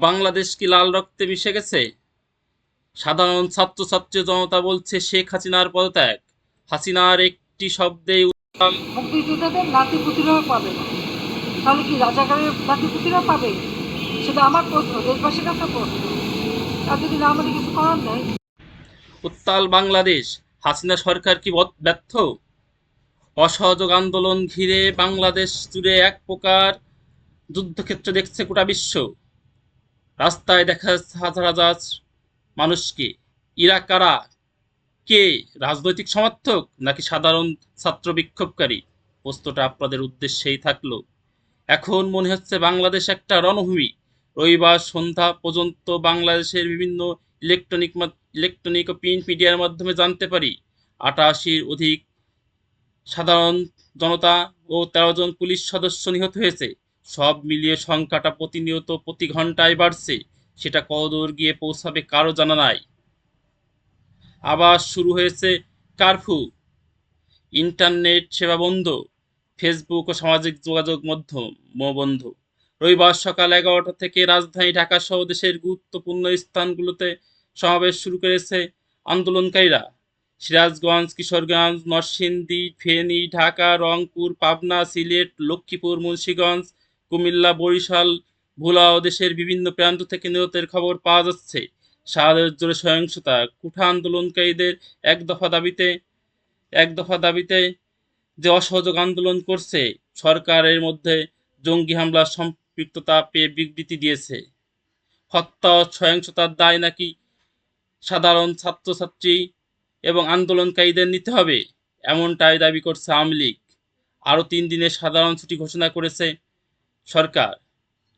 বাংলাদেশ কি লাল রক্তে মিশে গেছে? সাধারণ ছাত্রছাত্রী জনতা বলছে শেখ হাসিনার পদত্যাগ। হাসিনার একটি শব্দেই উত্তাল। মুক্তিযোদ্ধাদের নাতিপুতিরাও পাবে তাহলে কি রাজাকারের নাতিপুতিরা পাবে? সেটা আমার প্রশ্ন দেশবাসীর কাছে প্রশ্ন। আর যদি না আমাদের কিছু করার নেই। উত্তাল বাংলাদেশ হাসিনা সরকার কি ব্যর্থ? অসহযোগ আন্দোলন ঘিরে বাংলাদেশ জুড়ে এক প্রকার যুদ্ধক্ষেত্র দেখছে গোটা বিশ্ব। রাস্তায় দেখা যাচ্ছে হাজার হাজার মানুষকে। ইরা কারা? কে? রাজনৈতিক সমর্থক নাকি সাধারণ ছাত্র বিক্ষোভকারী? প্রশ্নটা আপনাদের উদ্দেশ্যেই থাকল। এখন মনে হচ্ছে বাংলাদেশ একটা রণভূমি। রবিবার সন্ধ্যা পর্যন্ত বাংলাদেশের বিভিন্ন ইলেকট্রনিক ইলেকট্রনিক ও প্রিন্ট মিডিয়ার মাধ্যমে জানতে পারি। আটাশির অধিক সাধারণ জনতা ও তেরো জন পুলিশ সদস্য নিহত হয়েছে। সব মিলিয়ে সংখ্যাটা প্রতিনিয়ত প্রতি ঘন্টায় বাড়ছে, সেটা কদর গিয়ে পৌঁছাবে কারও জানা নাই। আবার শুরু হয়েছে কারফিউ ইন্টারনেট সেবা বন্ধ, ফেসবুক ও সামাজিক যোগাযোগ মাধ্যম বন্ধ। রবিবার সকাল এগারোটা থেকে রাজধানী ঢাকা সহ দেশের গুরুত্বপূর্ণ স্থানগুলোতে সমাবেশ শুরু করেছে আন্দোলনকারীরা। সিরাজগঞ্জ, কিশোরগঞ্জ, নরসিংদী, ফেনী, ঢাকা, রংপুর, পাবনা, সিলেট, লক্ষ্মীপুর, মুন্সীগঞ্জ কুমিল্লা, বরিশাল ভোলা ও দেশের বিভিন্ন প্রান্ত থেকে নিহতের খবর পাওয়া যাচ্ছে। শাহাদের জোরে সহিংসতা, কুঠা আন্দোলনকারীদের এক দফা দাবিতে, এক দফা দাবিতে যে অসহযোগ আন্দোলন করছে, সরকারের মধ্যে জঙ্গি হামলার সম্পৃক্ততা পেয়ে বিবৃতি দিয়েছে। হত্যা ও সহিংসতার দায় নাকি সাধারণ ছাত্রছাত্রী এবং আন্দোলনকারীদের নিতে হবে, এমনটাই দাবি করছে আওয়ামী লীগ। আরও তিন দিনের সাধারণ ছুটি ঘোষণা করেছে সরকার?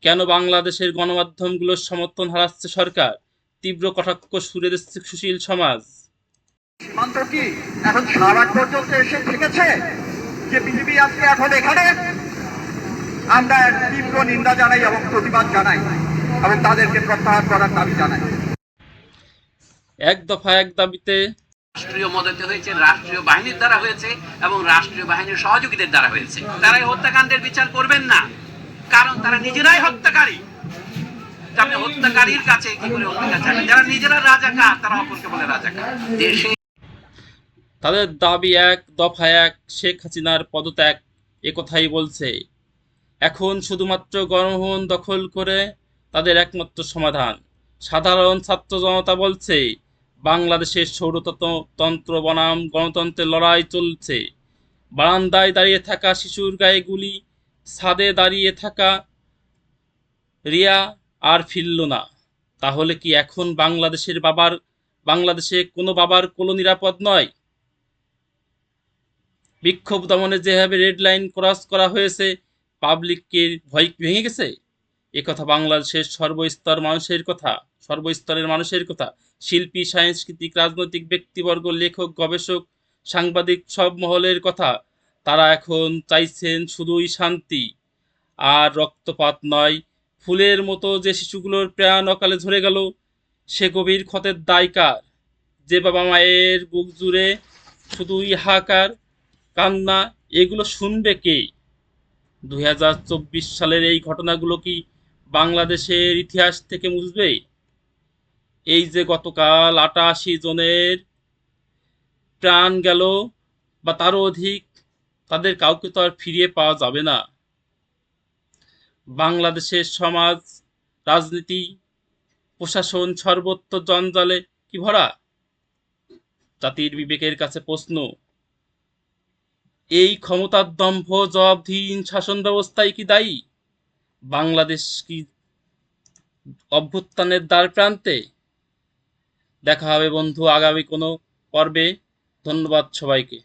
কেন বাংলাদেশের গণমাধ্যমগুলোর সমর্থন হারাচ্ছে সরকার? তীব্র কটাক্ষ সুরে দিচ্ছে সুশীল সমাজ। সীমান্ত কি? এখন সারা পর্যন্ত এসে ঠেকেছে যে পৃথিবী আজকে এখন এখানে? আমরা তীব্র নিন্দা জানাই এবং প্রতিবাদ জানাই এবং তাদেরকে প্রত্যাহার করার দাবি জানাই। এক দফা এক দাবিতে রাষ্ট্রীয় মদতে হয়েছে রাষ্ট্রীয় বাহিনীর দ্বারা হয়েছে এবং রাষ্ট্রীয় বাহিনীর সহযোগীদের দ্বারা হয়েছে। তারা এই হত্যাকাণ্ডের বিচার করবেন না। কারণ তারা নিজেরাই হত্যাকারী। আপনি হত্যাকারীর কাছে কি করে অধিকার চাইবেন যারা নিজেরা রাজাকার, তারা অপরকে বলে রাজাকার। দেশে তাদের দাবি এক, দফা এক, শেখ হাসিনার পদত্যাগ একথাই বলছে। এখন শুধুমাত্র গণভবন দখল করে তাদের একমাত্র সমাধান। সাধারণ ছাত্র জনতা বলছে, বাংলাদেশের সৌরতন্ত্র বনাম, গণতন্ত্রের লড়াই চলছে। বারান্দায় দাঁড়িয়ে থাকা শিশুর গায়ে গুলি ছাদে দাঁড়িয়ে থাকা রিয়া আর ফিরল না। তাহলে কি এখন বাংলাদেশের বাবার, বাংলাদেশে কোনো বাবার কোনো নিরাপদ নয়? বিক্ষোভ দমনে যেভাবে রেড লাইন ক্রস করা হয়েছে পাবলিককে ভয় ভেঙে গেছে? কথা বাংলাদেশের সর্বস্তর মানুষের কথা, সর্বস্তরের মানুষের কথা। শিল্পী, সাংস্কৃতিক, রাজনৈতিক ব্যক্তিবর্গ, লেখক, গবেষক, সাংবাদিক, সব মহলের কথা। তারা এখন চাইছেন শুধুই শান্তি। আর রক্তপাত নয়, ফুলের মতো যে শিশুগুলোর প্রাণ অকালে ঝরে গেল, সে গভীর ক্ষতের দায়কার যে বাবা মায়ের বুক জুড়ে শুধুই হাহাকার, কান্না, এগুলো শুনবে কে? দুই হাজার চব্বিশ সালের এই ঘটনাগুলো কি বাংলাদেশের ইতিহাস থেকে মুছবে? এই যে গতকাল আটাশি জনের প্রাণ গেল, বা তারও অধিক তাদের কাউকে তো আর ফিরিয়ে পাওয়া যাবে না। বাংলাদেশের সমাজ, রাজনীতি, প্রশাসন, সর্বত্র জঞ্জালে কি ভরা? জাতির বিবেকের কাছে প্রশ্ন। এই ক্ষমতার দম্ভ জবাবদিহীন শাসন ব্যবস্থায় কি দায়ী? বাংলাদেশ কি অভ্যুত্থানের দ্বার প্রান্তে? দেখা হবে বন্ধু আগামী কোনো পর্বে। ধন্যবাদ সবাইকে।